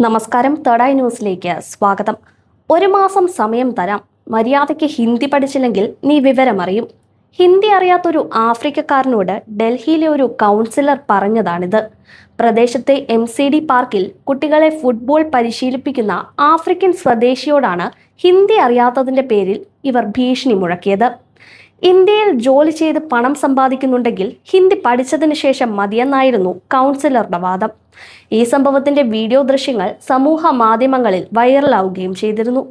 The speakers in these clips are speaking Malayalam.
നമസ്കാരം. ഐ ന്യൂസിലേക്ക് സ്വാഗതം. ഒരു മാസം സമയം തരാം. മര്യാദയ്ക്ക് ഹിന്ദി പഠിച്ചില്ലെങ്കിൽ നീ വിവരമറിയും. ഹിന്ദി അറിയാത്തൊരു ആഫ്രിക്കക്കാരനോട് ഡൽഹിയിലെ ഒരു കൗൺസിലർ പറഞ്ഞതാണിത്. പ്രദേശത്തെ എം സി ഡി പാർക്കിൽ കുട്ടികളെ ഫുട്ബോൾ പരിശീലിപ്പിക്കുന്ന ആഫ്രിക്കൻ സ്വദേശിയോടാണ് ഹിന്ദി അറിയാത്തതിന്റെ പേരിൽ ഇവർ ഭീഷണി മുഴക്കിയത്. ഇന്ത്യയിൽ ജോലി ചെയ്ത് പണം സമ്പാദിക്കുന്നുണ്ടെങ്കിൽ ഹിന്ദി പഠിച്ചതിന് ശേഷം മതിയെന്നായിരുന്നു കൗൺസിലറുടെ വാദം. ഈ സംഭവത്തിന്റെ വീഡിയോ ദൃശ്യങ്ങൾ സമൂഹ മാധ്യമങ്ങളിൽ വൈറലാവുകയും ചെയ്തിരുന്നു.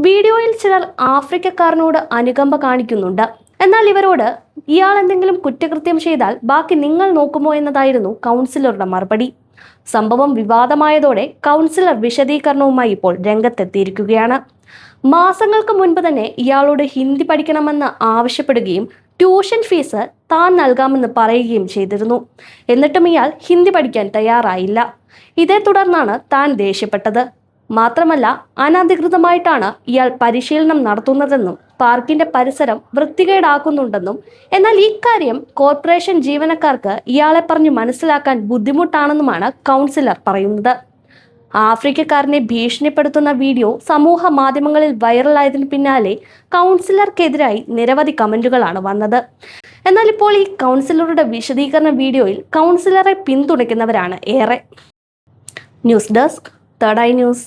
വീഡിയോയിൽ ചിലർ ആഫ്രിക്കക്കാരനോട് അനുകമ്പ കാണിക്കുന്നുണ്ട്. എന്നാൽ ഇവരോട് ഇയാൾ എന്തെങ്കിലും കുറ്റകൃത്യം ചെയ്താൽ ബാക്കി നിങ്ങൾ നോക്കുമോ എന്നതായിരുന്നു കൗൺസിലറുടെ മറുപടി. സംഭവം വിവാദമായതോടെ കൗൺസിലർ വിശദീകരണവുമായി ഇപ്പോൾ രംഗത്തെത്തിയിരിക്കുകയാണ്. മാസങ്ങൾക്ക് മുൻപ് തന്നെ ഇയാളോട് ഹിന്ദി പഠിക്കണമെന്ന് ആവശ്യപ്പെടുകയും ട്യൂഷൻ ഫീസ് താൻ നൽകാമെന്ന് പറയുകയും ചെയ്തിരുന്നു. എന്നിട്ടും ഇയാൾ ഹിന്ദി പഠിക്കാൻ തയ്യാറായില്ല. ഇതേ തുടർന്നാണ് താൻ ദേഷ്യപ്പെട്ടത്. മാത്രമല്ല അനധികൃതമായിട്ടാണ് ഇയാൾ പരിശീലനം നടത്തുന്നതെന്നും പാർക്കിന്റെ പരിസരം വൃത്തികേടാക്കുന്നുണ്ടെന്നും എന്നാൽ ഇക്കാര്യം കോർപ്പറേഷൻ ജീവനക്കാർക്ക് ഇയാളെ പറഞ്ഞു മനസ്സിലാക്കാൻ ബുദ്ധിമുട്ടാണെന്നുമാണ് കൗൺസിലർ പറയുന്നത്. ആഫ്രിക്കക്കാരനെ ഭീഷണിപ്പെടുത്തുന്ന വീഡിയോ സമൂഹ മാധ്യമങ്ങളിൽ വൈറലായതിനു പിന്നാലെ കൗൺസിലർക്കെതിരായി നിരവധി കമന്റുകളാണ് വന്നത്. എന്നാൽ ഇപ്പോൾ ഈ കൗൺസിലറുടെ വിശദീകരണ വീഡിയോയിൽ കൗൺസിലറെ പിന്തുണയ്ക്കുന്നവരാണ് ഏറെ. News desk third eye news.